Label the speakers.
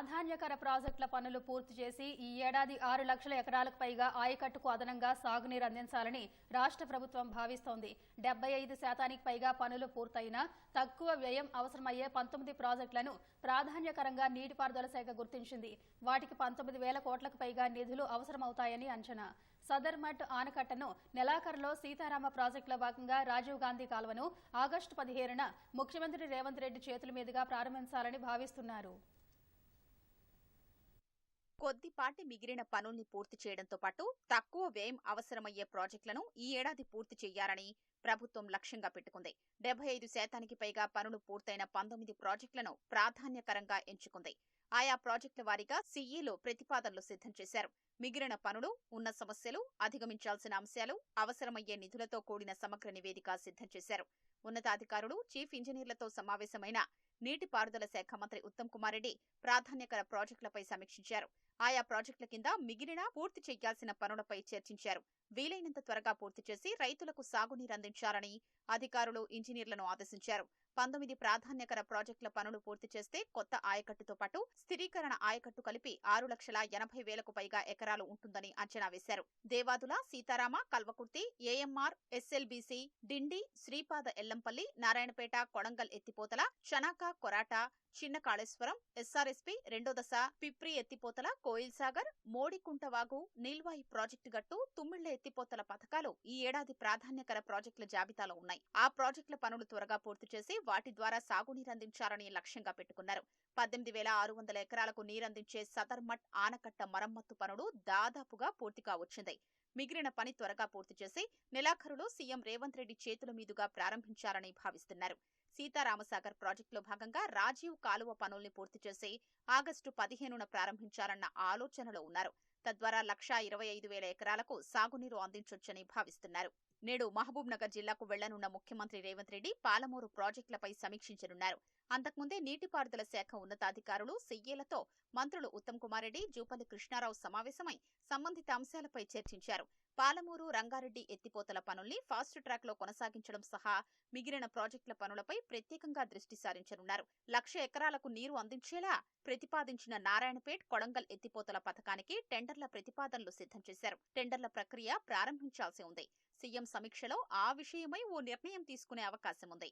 Speaker 1: ప్రాధాన్యకర ప్రాజెక్టుల పనులు పూర్తి చేసి ఈ ఏడాది ఆరు లక్షల ఎకరాలకు పైగా ఆయకట్టుకు అదనంగా సాగునీరు అందించాలని రాష్ట్ర ప్రభుత్వం భావిస్తోంది. డెబ్బై ఐదు శాతానికి పైగా పనులు పూర్తయినా తక్కువ వ్యయం అవసరమయ్యే పంతొమ్మిది ప్రాజెక్టులను ప్రాధాన్యకరంగా నీటిపారుదల శాఖ గుర్తించింది. వాటికి పంతొమ్మిది వేల కోట్లకు పైగా నిధులు అవసరమవుతాయని అంచనా. సదర్మట్ ఆనకట్టను నెలాఖరులో సీతారామ ప్రాజెక్టులో భాగంగా రాజీవ్ గాంధీ కాలువను ఆగస్టు పదిహేనున ముఖ్యమంత్రి రేవంత్ రెడ్డి చేతుల మీదుగా ప్రారంభించాలని భావిస్తున్నారు.
Speaker 2: కొద్దిపాటి మిగిలిన పనుల్ని పూర్తి చేయడంతో పాటు తక్కువ వ్యయం అవసరమయ్యే ప్రాజెక్టులను ఈ ఏడాది పూర్తి చేయాలని ప్రభుత్వం లక్ష్యంగా పెట్టుకుంది. డెబ్బై ఐదు శాతానికి పైగా పనులు పూర్తయిన పంతొమ్మిది ప్రాజెక్టులను ప్రాధాన్యకరంగా ఎంచుకుంది. ఆయా ప్రాజెక్టుల వారీగా సీఈలు ప్రతిపాదనలు సిద్ధం చేశారు. మిగిలిన పనులు ఉన్న సమస్యలు అధిగమించాల్సిన అంశాలు అవసరమయ్యే నిధులతో కూడిన సమగ్ర నివేదిక సిద్ధం చేశారు. ఉన్నతాధికారులు చీఫ్ ఇంజనీర్లతో సమావేశమైన నీటిపారుదల శాఖ మంత్రి ఉత్తమ్ కుమార్ రెడ్డి ప్రాధాన్యకర ప్రాజెక్టులపై సమీక్షించారు. ఆయా ప్రాజెక్టుల కింద మిగిలిన పూర్తి చేయాల్సిన పనులపై చర్చించారు. వీలైనంత త్వరగా పూర్తి చేసి రైతులకు సాగునీరు అందించాలని అధికారులు ఇంజనీర్లను ఆదేశించారు. పంతొమ్మిది ప్రాధాన్యకర ప్రాజెక్టుల పనులు పూర్తి చేస్తే కొత్త ఆయకట్టుతో పాటు స్థిరీకరణ ఆయకట్టు కలిపి ఆరు లక్షల ఎనభై వేలకు పైగా ఎకరాలు ఉంటుందని అంచనా వేశారు. దేవాదుల సీతారామ కల్వకుర్తి ఏఎంఆర్ ఎస్ఎల్బీసీ డిండి శ్రీపాద ఎల్లంపల్లి నారాయణపేట కొడంగల్ ఎత్తిపోతల చనాక కొరాట చిన్న కాళేశ్వరం ఎస్ఆర్ఎస్పీ రెండో దశ పిప్రి ఎత్తిపోతల కోయిల్ సాగర్ మోడికుంటవాగు నీల్వాయి ప్రాజెక్టు గట్టు తుమ్మిళ్ళ ఎత్తిపోతల పథకాలు ఈ ఏడాది ప్రాధాన్యకర ప్రాజెక్టుల జాబితాలో ఉన్నాయి. ఆ ప్రాజెక్టుల పనులు త్వరగా పూర్తి చేసి వాటి ద్వారా సాగునీరు అందించాలని లక్ష్యంగా పెట్టుకున్నారు. పద్దెనిమిది వేల ఆరు వందల ఎకరాలకు నీరందించే సదర్మట్ ఆనకట్ట మరమ్మత్తు పనులు దాదాపుగా పూర్తిగా వచ్చింది మిగిలిన పని త్వరగా పూర్తి చేసి నెలాఖరులో సీఎం రేవంత్ రెడ్డి చేతుల మీదుగా ప్రారంభించాలని భావిస్తున్నారు. సీతారామసాగర్ ప్రాజెక్టులో భాగంగా రాజీవ్ కాలువ పనుల్ని పూర్తి చేసి ఆగస్టు పదిహేనున ప్రారంభించాలన్న ఆలోచనలో ఉన్నారు. తద్వారా లక్షా ఇరవై ఐదు వేల ఎకరాలకు సాగునీరు అందించొచ్చని భావిస్తున్నారు. నేడు మహబూబ్ నగర్ జిల్లాకు వెళ్ళనున్న ముఖ్యమంత్రి రేవంత్ రెడ్డి పాలమూరు ప్రాజెక్టులపై సమీక్షించనున్నారు. అంతకుముందే నీటిపారుదల శాఖ ఉన్నతాధికారులు సీఏలతో మంత్రులు ఉత్తమ్ కుమార్ రెడ్డి జూపల్లి కృష్ణారావు సమావేశమై సంబంధిత అంశాలపై చర్చించారు. పాలమూరు రంగారెడ్డి ఎత్తిపోతల పనుల్ని ఫాస్ట్ ట్రాక్లో కొనసాగించడం సహా మిగిలిన ప్రాజెక్టుల పనులపై ప్రత్యేకంగా దృష్టి సారించనున్నారు. లక్ష ఎకరాలకు నీరు అందించేలా ప్రతిపాదించిన నారాయణపేట్ కొడంగల్ ఎత్తిపోతల పథకానికి టెండర్ల ప్రతిపాదనలు సిద్ధం చేశారు. టెండర్ల ప్రక్రియ ప్రారంభించాల్సి ఉంది. సీఎం సమీక్షలో ఆ విషయమై ఓ నిర్ణయం తీసుకునే అవకాశం ఉంది.